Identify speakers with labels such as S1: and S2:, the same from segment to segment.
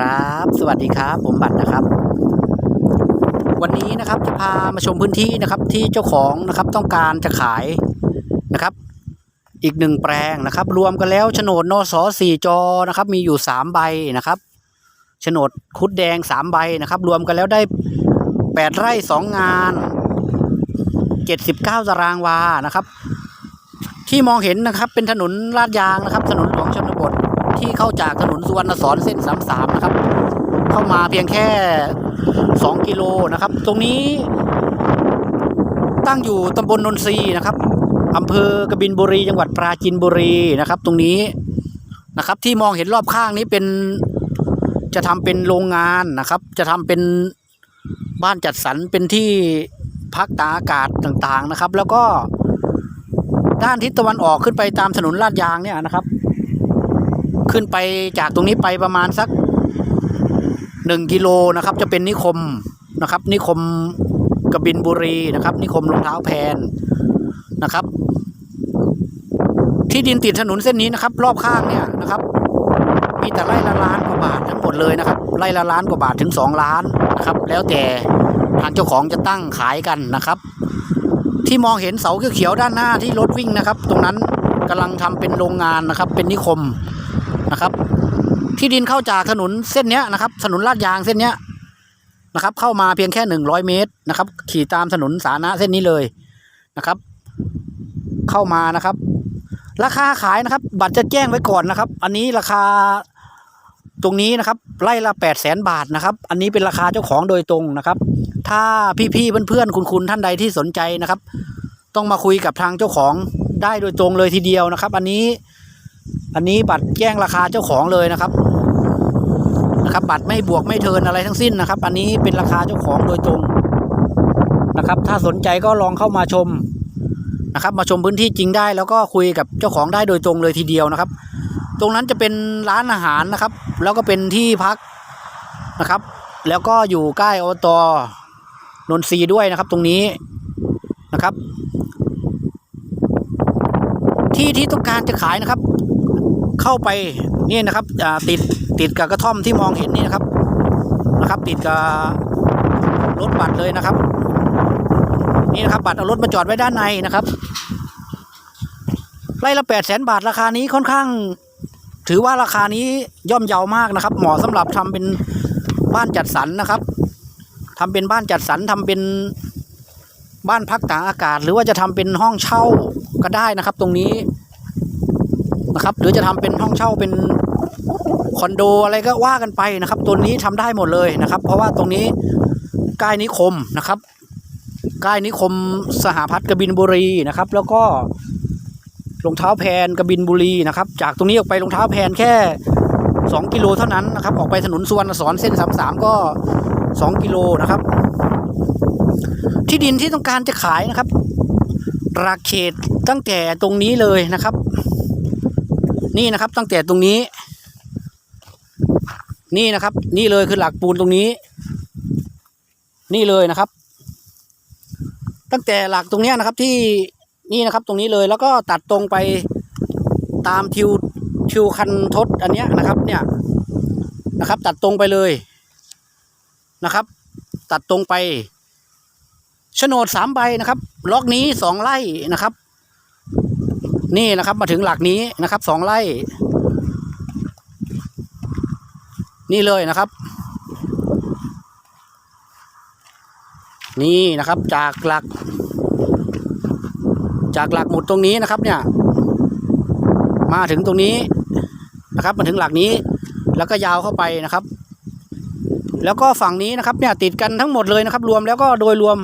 S1: ครับ สวัสดีครับ ผมบัตรนะครับ วันนี้นะครับจะพามาชมพื้นที่นะครับที่เจ้าของนะครับต้องการจะขายนะครับ อีกหนึ่งแปลงนะครับ รวมกันแล้วโฉนดนสสี่จอนะครับ มีอยู่สามใบนะครับโฉนดคุดแดงสามใบนะครับ รวมกันแล้วได้แปดไร่สองงานเจ็ดสิบเก้าตารางวานะครับ ที่มองเห็นนะครับเป็นถนนลาดยางนะครับ ถนนหลวงชนบท ที่เข้าจากถนนสุวรรณสอนเส้นสามสามนะครับ เข้ามาเพียงแค่สองกิโลนะครับ ตรงนี้ ตั้งอยู่ตำบลนนทรีนะครับอำเภอกบินบุรี จังหวัดปราจีนบุรีนะครับ ตรงนี้นะครับ ที่มองเห็นรอบข้างนี้เป็นจะทำเป็นโรงงานนะครับ จะทำเป็นบ้านจัดสรรเป็นที่พักตากอากาศต่างๆนะครับ แล้วก็ด้านทิศตะวันออกขึ้นไปตามถนนลาดยางเนี่ยนะครับ ขึ้นไปจากตรงนี้ไปประมาณสักหนึ่งกิโลนะครับ จะเป็นนิคมนะครับ นิคมกบินบุรีนะครับ นิคมรองเท้าแพนนะครับ ที่ดินติดถนนเส้นนี้นะครับ รอบข้างเนี่ยนะครับ มีแต่ไร่ละล้านกว่าบาททั้งหมดเลยนะครับไร่ละล้านกว่าบาทถึงสองล้านนะครับ แล้วแต่ทางเจ้าของจะตั้งขายกันนะครับ ที่มองเห็นเสาเขียวๆด้านหน้าที่รถวิ่งนะครับ ตรงนั้นกำลังทำเป็นโรงงานนะครับ เป็นนิคม นะครับ ที่ดินเข้าจากถนนเส้นนี้นะครับถนนลาดยางเส้นนี้นะครับ เข้ามาเพียงแค่หนึ่งร้อยเมตรนะครับ ขี่ตามถนนสาธารณะเส้นนี้เลยนะครับ เข้ามานะครับ ราคาขายนะครับ บัตรจะแจ้งไว้ก่อนนะครับ อันนี้ราคาตรงนี้นะครับไร่ละแปดแสนบาทนะครับ อันนี้เป็นราคาเจ้าของโดยตรงนะครับ ถ้าพี่ๆเพื่อนๆคุณๆท่านใดที่สนใจนะครับ ต้องมาคุยกับทางเจ้าของได้โดยตรงเลยทีเดียวนะครับ อันนี้ อันนี้บัตรแจ้งราคาเจ้าของเลยนะครับนะครับ บัตรไม่บวกไม่เทินอะไรทั้งสิ้นนะครับ อันนี้เป็นราคาเจ้าของโดยตรงนะครับ ถ้าสนใจก็ลองเข้ามาชมนะครับ มาชมพื้นที่จริงได้ แล้วก็คุยกับเจ้าของได้โดยตรงเลยทีเดียวนะครับ ตรงนั้นจะเป็นร้านอาหารนะครับ แล้วก็เป็นที่พักนะครับ แล้วก็อยู่ใกล้อตนนทรีด้วยนะครับ ตรงนี้นะครับ ที่ที่ต้องการจะขายนะครับ เข้าไปนี่นะครับติดติดกับกระท่อมที่มองเห็นนี่นะครับนะครับ ติดกับรถบัตรเลยนะครับ นี่นะครับบัตรเอารถมาจอดไว้ด้านในนะครับไร่ละแปดแสนบาทราคานี้ค่อนข้าง ถือว่าราคานี้ย่อมเยาวมากนะครับ เหมาะสำหรับทำเป็นบ้านจัดสรรนะครับทำเป็นบ้านจัดสรรทำเป็น บ้านพักตากอากาศ หรือว่าจะทำเป็นห้องเช่าก็ได้นะครับ ตรงนี้นะครับ หรือจะทำเป็นห้องเช่าเป็นคอนโดอะไรก็ว่ากันไปนะครับ ตัวนี้ทำได้หมดเลยนะครับ เพราะว่าตรงนี้ใกล้นิคมนะครับใกล้นิคมสหพัฒน์กบินบุรีนะครับ แล้วก็รองเท้าแพนกบินบุรีนะครับ จากตรงนี้ออกไปรองเท้าแพนแค่สองกิโลเท่านั้นนะครับ ออกไปถนนสุวรรณสอนเส้นสามสามก็สองกิโลนะครับ ที่ดินที่ต้องการจะขายนะครับราเขตตั้งแต่ตรงนี้เลยนะครับ นี่นะครับตั้งแต่ตรงนี้ นี่นะครับ นี่เลยคือหลักปูนตรงนี้ นี่เลยนะครับ ตั้งแต่หลักตรงนี้นะครับที่นี่นะครับตรงนี้เลยแล้วก็ตัดตรงไปตามทิวทิวคันทศอันเนี้ยนะครับ เนี่ยนะครับ ตัดตรงไปเลยนะครับ ตัดตรงไป โฉนดสามใบนะครับ ล็อกนี้สองไร่นะครับ นี่นะครับมาถึงหลักนี้นะครับสองไร่ นี่เลยนะครับ นี่นะครับจากหลัก จากหลักหมุดตรงนี้นะครับ เนี่ย มาถึงตรงนี้นะครับ มาถึงหลักนี้ แล้วก็ยาวเข้าไปนะครับ แล้วก็ฝั่งนี้นะครับ เนี่ยติดกันทั้งหมดเลยนะครับ รวมแล้วก็โดยรวม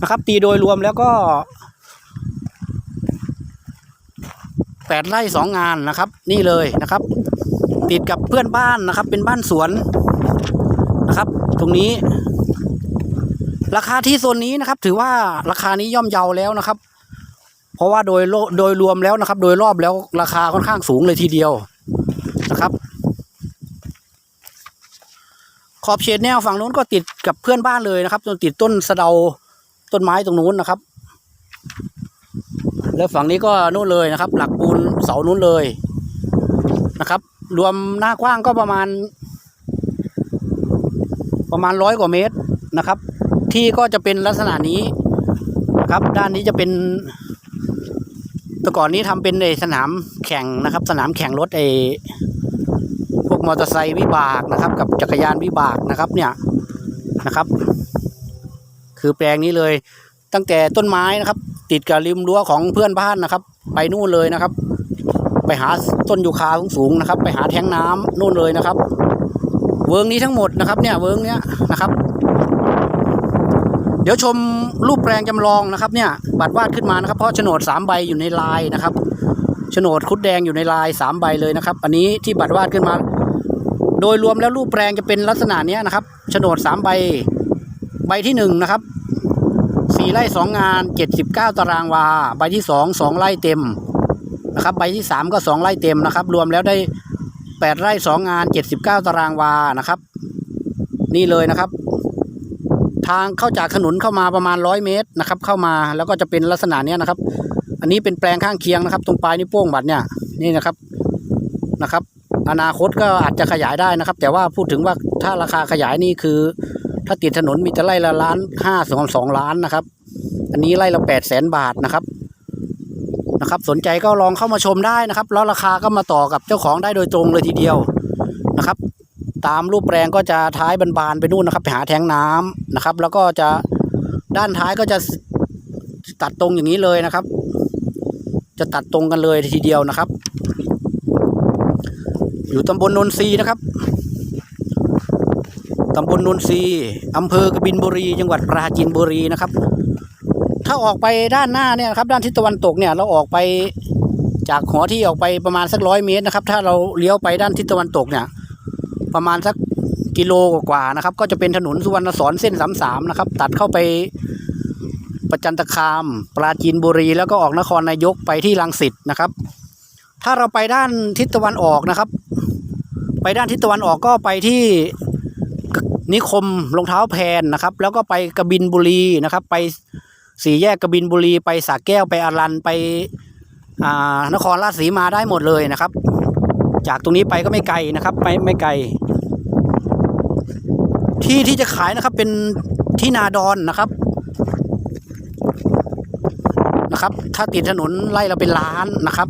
S1: นะครับ ตีโดยรวมแล้วก็แปดไร่สองงานนะครับ นี่เลยนะครับ ติดกับเพื่อนบ้านนะครับ เป็นบ้านสวนนะครับ ตรงนี้ ราคาที่โซนนี้นะครับ ถือว่าราคานี้ย่อมเยาแล้วนะครับ เพราะว่าโดยโดยรวมแล้วนะครับ โดยรอบแล้วราคาค่อนข้างสูงเลยทีเดียวนะครับขอบเขตแนวฝั่งนู้นก็ติดกับเพื่อนบ้านเลยนะครับจนติดต้นสะเดา ต้นไม้ตรงนู้นนะครับ แล้วฝั่งนี้ก็นู่นเลยนะครับ หลักปูนเสานู้นเลยนะครับ รวมหน้ากว้างก็ประมาณ ประมาณร้อยกว่าเมตรนะครับ ที่ก็จะเป็นลักษณะนี้นะครับ ด้านนี้จะเป็นแต่ก่อนนี้ทำเป็นไอสนามแข่งนะครับ สนามแข่งรถไอพวกมอเตอร์ไซค์วิบากนะครับ กับจักรยานวิบากนะครับเนี่ยนะครับ คือแปลงนี้เลย ตั้งแต่ต้นไม้นะครับ ติดกับริมรั้วของเพื่อนบ้านนะครับ ไปนู่นเลยนะครับ ไปหาต้นยูคาสูงๆนะครับ ไปหาแทงน้ำนู่นเลยนะครับ เวิร์งนี้ทั้งหมดนะครับ เนี่ยเวิร์งเนี้ยนะครับ เดี๋ยวชมรูปแปลงจำลองนะครับ เนี่ยบัตรวาดขึ้นมานะครับ เพราะโฉนดสามใบอยู่ในลายนะครับโฉนดคุดแดงอยู่ในลายสามใบเลยนะครับ อันนี้ที่บัตรวาดขึ้นมา โดยรวมแล้วรูปแปลงจะเป็นลักษณะเนี้ยนะครับโฉนดสามใบ ใบที่หนึ่งนะครับสี่ไร่สองงานเจ็ดสิบเก้าตารางวา ใบที่สองสองไร่เต็มนะครับ ใบที่สามก็สองไร่เต็มนะครับ รวมแล้วได้แปดไร่สองงานเจ็ดสิบเก้าตารางวานะครับ นี่เลยนะครับ ทางเข้าจากถนนเข้ามาประมาณร้อยเมตรนะครับ เข้ามาแล้วก็จะเป็นลักษณะเนี้ยนะครับ อันนี้เป็นแปลงข้างเคียงนะครับ ตรงปลายนิ้วโป้งบัตรเนี่ยนี่นะครับนะครับ อนาคตก็อาจจะขยายได้นะครับ แต่ว่าพูดถึงว่าถ้าราคาขยายนี่คือ ถ้าติดถนนมีจะไร่ละล้านห้าสองสองล้านนะครับ อันนี้ไร่ละแปดแสนบาทนะครับนะครับ สนใจก็ลองเข้ามาชมได้นะครับ แล้วราคาก็มาต่อกับเจ้าของได้โดยตรงเลยทีเดียวนะครับ ตามรูปแปลงก็จะท้ายบานๆไปนู่นนะครับ ไปหาแทงน้ำนะครับ แล้วก็จะด้านท้ายก็จะตัดตรงอย่างนี้เลยนะครับ จะตัดตรงกันเลยทีเดียวนะครับ อยู่ตำบลนนทรีนะครับำบลนนทรีย์อำเภอกบินบุรี จังหวัดปราจีนบุรีนะครับ ถ้าออกไปด้านหน้าเนี่ยครับ ด้านทิศตะวันตกเนี่ยเราออกไปจากหัวที่ออกไปประมาณสักร้อยเมตรนะครับ ถ้าเราเลี้ยวไปด้านทิศตะวันตกเนี่ย ประมาณสักกิโลกว่าๆนะครับ ก็จะเป็นถนนสุวรรณสอนเส้นสามสามนะครับ ตัดเข้าไปประจันตคาม ปราจีนบุรี แล้วก็ออกนครนายกไปที่ลังสิตนะครับ ถ้าเราไปด้านทิศตะวันออกนะครับ ไปด้านทิศตะวันออกก็ไปที่ นิคมรองเท้าแพนนะครับ แล้วก็ไปกระบินบุรีนะครับ ไปสี่แยกกระบินบุรี ไปสระแก้วไปอารันไปนครราชสีมาได้หมดเลยนะครับ จากตรงนี้ไปก็ไม่ไกลนะครับไม่ไม่ไกล ที่ที่จะขายนะครับเป็นที่นาดอนนะครับนะครับ ถ้าติดถนนไล่เราเป็นล้านนะครับ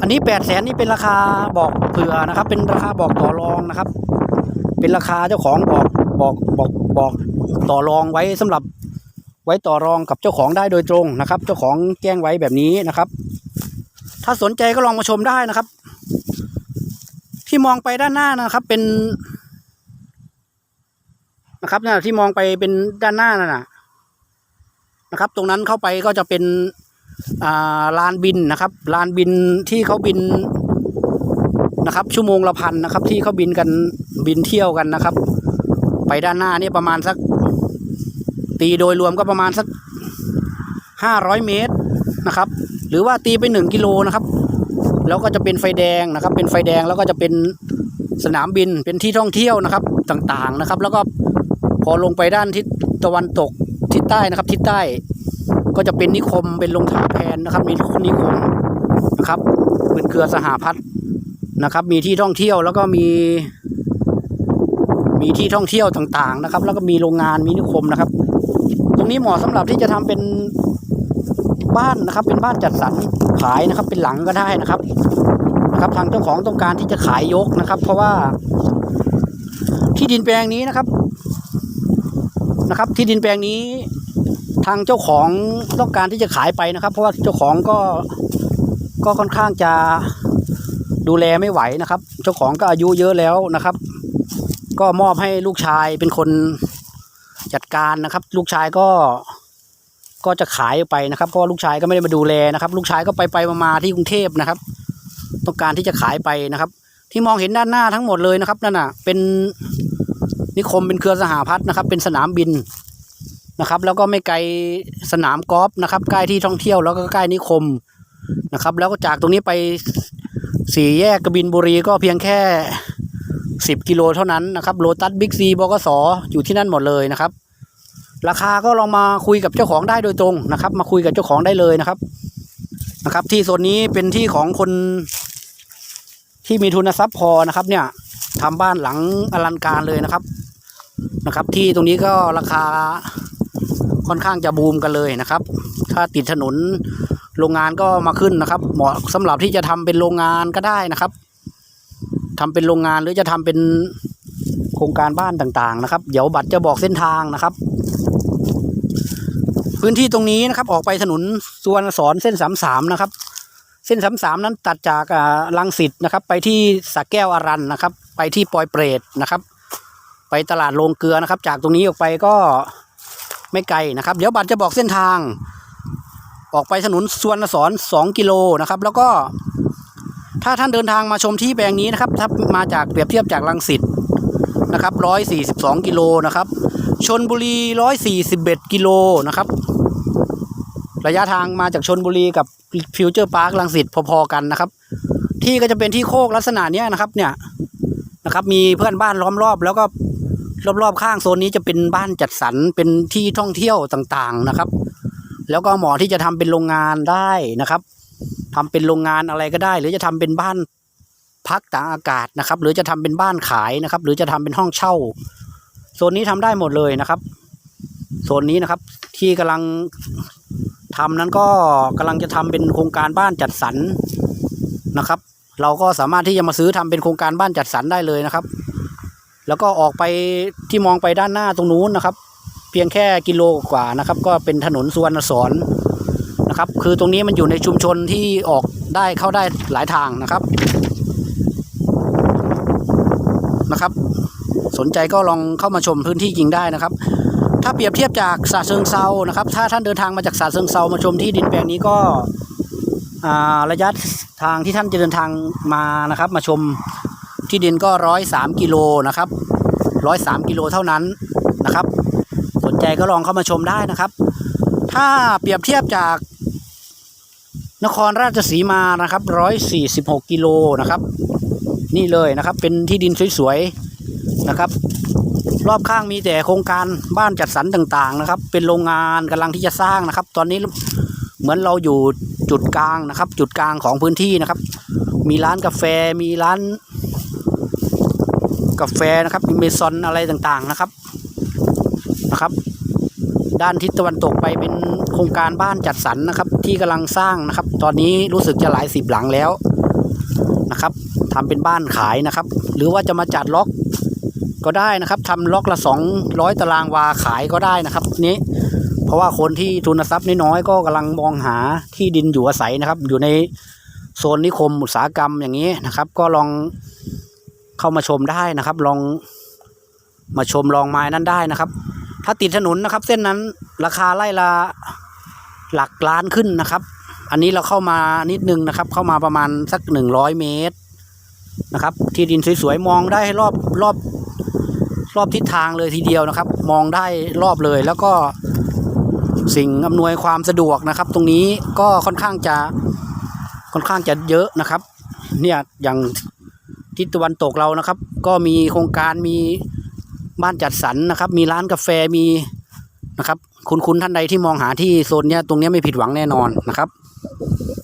S1: อันนี้แปดแสนนี่เป็นราคาบอกเผื่อนะครับ เป็นราคาบอกต่อรองนะครับ เป็นราคาเจ้าของบอก บอกบอกบอกต่อรองไว้สำหรับไว้ต่อรองกับเจ้าของได้โดยตรงนะครับ เจ้าของแจ้งไว้แบบนี้นะครับ ถ้าสนใจก็ลองมาชมได้นะครับ ที่มองไปด้านหน้านะครับเป็น นะครับนะที่มองไปเป็นด้านหน้านั่นนะนะครับ ตรงนั้นเข้าไปก็จะเป็นอ่าลานบินนะครับลานบินที่เขาบินนะครับ ชั่วโมงละพันนะครับ ที่เขาบินกันบินเที่ยวกันนะครับ ไปด้านหน้านี่ประมาณสัก ตีโดยรวมก็ประมาณสักห้าร้อยเมตรนะครับ หรือว่าตีไปหนึ่งกิโลนะครับ แล้วก็จะเป็นไฟแดงนะครับ เป็นไฟแดงแล้วก็จะเป็นสนามบินเป็นที่ท่องเที่ยวนะครับต่างๆนะครับ แล้วก็พอลงไปด้านทิศตะวันตกทิศใต้นะครับทิศใต้ก็จะเป็นนิคมเป็นรองทาแพนนะครับ มีนิคมนะครับเป็นเครือสหพัฒน์นะครับ มีที่ท่องเที่ยวแล้วก็มี มีที่ท่องเที่ยวต่างๆนะครับ แล้วก็มีโรงงานมีนิคมนะครับ ตรงนี้เหมาะสำหรับที่จะทำเป็นบ้านนะครับ เป็นบ้านจัดสรรขายนะครับ เป็นหลังก็ได้นะครับนะครับ ทางเจ้าของต้องการที่จะขายยกนะครับ เพราะว่าที่ดินแปลงนี้นะครับนะครับ ที่ดินแปลงนี้ทางเจ้าของต้องการที่จะขายไปนะครับ เพราะว่าเจ้าของก็ก็ค่อนข้างจะดูแลไม่ไหวนะครับ เจ้าของก็อายุเยอะแล้วนะครับ ก็มอบให้ลูกชายเป็นคนจัดการนะครับ ลูกชายก็ก็จะขายไปนะครับเพราะลูกชายก็ไม่ได้มาดูแลนะครับ ลูกชายก็ไปไปมาที่กรุงเทพนะครับ ต้องการที่จะขายไปนะครับ ที่มองเห็นด้านหน้าทั้งหมดเลยนะครับนั่นน่ะ เป็นนิคมเป็นเครือสหพัฒน์นะครับ เป็นสนามบินนะครับ แล้วก็ไม่ไกลสนามกอล์ฟนะครับ ใกล้ที่ท่องเที่ยวแล้วก็ใกล้นิคมนะครับ แล้วก็จากตรงนี้ไปสี่แยกกบินบุรีก็เพียงแค่ สิบกิโลเท่านั้นนะครับโลตัสบิ๊กซีบกสอยู่ที่นั่นหมดเลยนะครับ ราคาก็ลองมาคุยกับเจ้าของได้โดยตรงนะครับ มาคุยกับเจ้าของได้เลยนะครับนะครับ ที่โซนนี้เป็นที่ของคนที่มีทุนทรัพย์พอนะครับ เนี่ยทำบ้านหลังอลังการเลยนะครับนะครับ ที่ตรงนี้ก็ราคาค่อนข้างจะบูมกันเลยนะครับ ถ้าติดถนนโรงงานก็มาขึ้นนะครับ เหมาะสำหรับที่จะทำเป็นโรงงานก็ได้นะครับ ทำเป็นโรงงานหรือจะทำเป็นโครงการบ้านต่างๆนะครับ เดี๋ยวบัตรจะบอกเส้นทางนะครับ พื้นที่ตรงนี้นะครับ ออกไปถนนสุวรรณสอนเส้นสามสามนะครับ เส้นสามสามนั้นตัดจากลังสิตนะครับ ไปที่สักแก้วอารันนะครับ ไปที่ปอยเปรตนะครับ ไปตลาดโรงเกลือนะครับ จากตรงนี้ออกไปก็ไม่ไกลนะครับ เดี๋ยวบัตรจะบอกเส้นทาง ออกไปถนนสุวรรณสอนสองกิโลนะครับ แล้วก็ ถ้าท่านเดินทางมาชมที่แปลงนี้นะครับ ถ้ามาจากเปรียบเทียบจากลังสิตนะครับร้อยสี่สิบสองกิโลนะครับ ชนบุรีร้อยสี่สิบเอ็ดกิโลนะครับ ระยะทางมาจากชนบุรีกับฟิวเจอร์พาร์คลังสิตพอๆกันนะครับ ที่ก็จะเป็นที่โคกลักษณะเนี้ยนะครับเนี่ยนะครับ มีเพื่อนบ้านล้อมรอบแล้วก็รอบๆข้างโซนนี้จะเป็นบ้านจัดสรรเป็นที่ท่องเที่ยวต่างๆนะครับ แล้วก็เหมาะที่จะทำเป็นโรงงานได้นะครับ ทำเป็นโรงงานอะไรก็ได้ หรือจะทำเป็นบ้านพักตากอากาศนะครับ หรือจะทำเป็นบ้านขายนะครับ หรือจะทำเป็นห้องเช่าโซนนี้ทำได้หมดเลยนะครับโซนนี้นะครับที่กำลังทำนั้นก็กำลังจะทำเป็นโครงการบ้านจัดสรรนะครับ เราก็สามารถที่จะมาซื้อทำเป็นโครงการบ้านจัดสรรได้เลยนะครับ แล้วก็ออกไปที่มองไปด้านหน้าตรงนู้นนะครับ เพียงแค่กิโลกว่านะครับ ก็เป็นถนนสวรรณสอน นะครับ คือตรงนี้มันอยู่ในชุมชนที่ออกได้เข้าได้หลายทางนะครับนะครับ สนใจก็ลองเข้ามาชมพื้นที่จริงได้นะครับ ถ้าเปรียบเทียบจากสาเชิงเซานะครับ ถ้าท่านเดินทางมาจากสาเชิงเซามาชมที่ดินแปลงนี้ก็อ่าระยะทางที่ท่านจะเดินทางมานะครับ มาชมที่ดินก็ร้อยสามกิโลนะครับร้อยสามกิโลเท่านั้นนะครับ สนใจก็ลองเข้ามาชมได้นะครับ ถ้าเปรียบเทียบจาก นครราชสีมานะครับร้อยสี่สิบหกกิโลนะครับ นี่เลยนะครับเป็นที่ดินสวยๆนะครับ รอบข้างมีแต่โครงการบ้านจัดสรรต่างๆนะครับ เป็นโรงงานกำลังที่จะสร้างนะครับ ตอนนี้เหมือนเราอยู่จุดกลางนะครับ จุดกลางของพื้นที่นะครับ มีร้านกาแฟมีร้าน กาแฟนะครับมีเมซอนอะไรต่างๆนะครับนะครับ ด้านทิศตะวันตกไปเป็นโครงการบ้านจัดสรรนะครับ ที่กำลังสร้างนะครับ ตอนนี้รู้สึกจะหลายสิบหลังแล้วนะครับทำเป็นบ้านขายนะครับ หรือว่าจะมาจัดล็อกก็ได้นะครับทำล็อกละสองร้อยตารางวาขายก็ได้นะครับนี้ เพราะว่าคนที่ทุนทรัพย์น้อยๆก็กำลังมองหาที่ดินอยู่อาศัยนะครับ อยู่ในโซนนิคมอุตสาหกรรมอย่างนี้นะครับ ก็ลองเข้ามาชมได้นะครับ ลองมาชมลองไม้นั้นได้นะครับ ถ้าติดถนนนะครับ เส้นนั้นราคาไล่ละหลักล้านขึ้นนะครับ อันนี้เราเข้ามานิดนึงนะครับ เข้ามาประมาณสักหนึ่งร้อยเมตรนะครับ ที่ดินสวยๆมองได้รอบรอบรอบทิศทางเลยทีเดียวนะครับ มองได้รอบเลยแล้วก็สิ่งอำนวยความสะดวกนะครับ ตรงนี้ก็ค่อนข้างจะค่อนข้างจะเยอะนะครับ เนี่ยอย่างทิศตะวันตกเรานะครับ ก็มีโครงการมี บ้านจัดสรรนะครับ มีร้านกาแฟมีนะครับ คุณคุณท่านใดที่มองหาที่โซนเนี้ยตรงเนี้ยไม่ผิดหวังแน่นอนนะครับ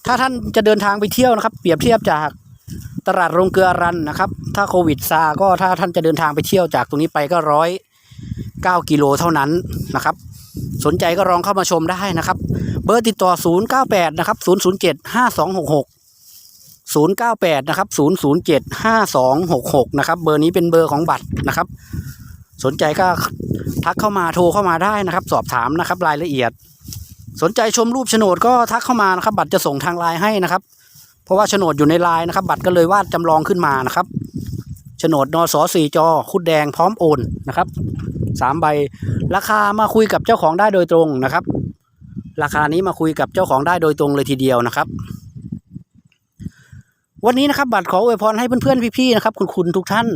S1: ถ้าท่านจะเดินทางไปเที่ยวนะครับ เปรียบเทียบจากตลาดโรงเกลือรันนะครับ ถ้าโควิดซาก็ถ้าท่านจะเดินทางไปเที่ยวจากตรงนี้ไปก็ร้อยเก้ากิโลเท่านั้นนะครับ สนใจก็ลองเข้ามาชมได้นะครับ เบอร์ติดต่อ 098 นะครับ 007 5266 098 นะครับ 007 5266 นะครับ เบอร์นี้เป็นเบอร์ของบัตรนะครับ สนใจก็ทักเข้ามาโทรเข้ามาได้นะครับ สอบถามนะครับรายละเอียด สนใจชมรูปโฉนดก็ทักเข้ามานะครับ บัตรจะส่งทางไลน์ให้นะครับ เพราะว่าโฉนดอยู่ในไลน์นะครับ บัตรก็เลยวาดจำลองขึ้นมานะครับโฉนดนสสี่จอคุดแดงพร้อมโอนนะครับสามใบราคามาคุยกับเจ้าของได้โดยตรงนะครับ ราคานี้มาคุยกับเจ้าของได้โดยตรงเลยทีเดียวนะครับ วันนี้นะครับบัตรขออวยพรให้เพื่อนๆพี่ๆนะครับ คุณคุณทุกท่าน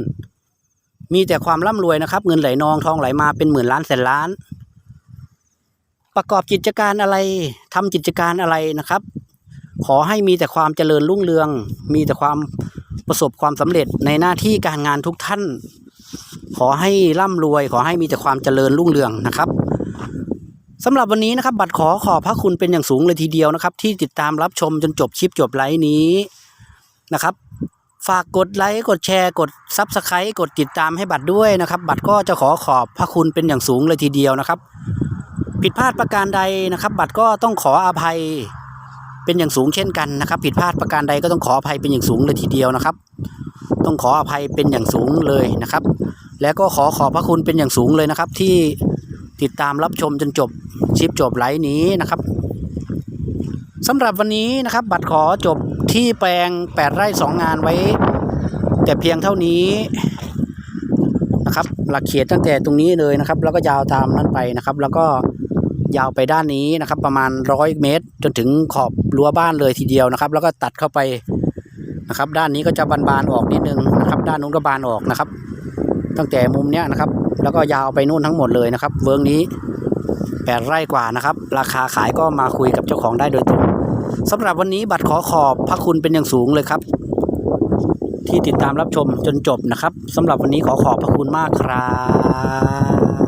S1: มีแต่ความร่ำรวยนะครับ เงินไหลนองทองไหลมาเป็นหมื่นล้านแสนล้าน ประกอบกิจการอะไรทำกิจการอะไรนะครับ ขอให้มีแต่ความเจริญรุ่งเรือง มีแต่ความประสบความสำเร็จในหน้าที่การงานทุกท่าน ขอให้ร่ำรวย ขอให้มีแต่ความเจริญรุ่งเรืองนะครับสำหรับวันนี้นะครับ บัตรขอขอบพระคุณเป็นอย่างสูงเลยทีเดียวนะครับ ที่ติดตามรับชมจนจบคลิปจบไลฟ์นี้นะครับ ฝากกดไลค์กดแชร์กดซับสไครต์กดติดตามให้บัตรด้วยนะครับ บัตรก็จะขอขอบพระคุณเป็นอย่างสูงเลยทีเดียวนะครับ ผิดพลาดประการใดนะครับ บัตรก็ต้องขออภัยเป็นอย่างสูงเช่นกันนะครับ ผิดพลาดประการใดก็ต้องขออภัยเป็นอย่างสูงเลยทีเดียวนะครับ ต้องขออภัยเป็นอย่างสูงเลยนะครับ แล้วก็ขอขอบพระคุณเป็นอย่างสูงเลยนะครับ ที่ติดตามรับชมจนจบชิปจบไลฟ์นี้นะครับสำหรับวันนี้นะครับ บัตรขอจบ ที่แปลง 8 ไร่ 2 งานไว้ แต่เพียงเท่านี้นะครับ หลักเขตตั้งแต่ตรงนี้เลยนะครับ แล้วก็ยาวตามนั้นไปนะครับ แล้วก็ยาวไปด้านนี้นะครับ ประมาณร้อยเมตร จนถึงขอบรั้วบ้านเลยทีเดียวนะครับ แล้วก็ตัดเข้าไปนะครับ ด้านนี้ก็จะบานๆออกนิดนึงนะครับ ด้านนู้นก็บานออกนะครับ ตั้งแต่มุมเนี้ยนะครับ แล้วก็ยาวไปนู่นทั้งหมดเลยนะครับ เวิร์กนี้แปดไร่กว่านะครับ ราคาขายก็มาคุยกับเจ้าของได้โดยตรง สำหรับวันนี้บัตรขอขอบพระคุณเป็นอย่างสูงเลยครับ ที่ติดตามรับชมจนจบนะครับสำหรับวันนี้ขอขอบพระคุณมากครับ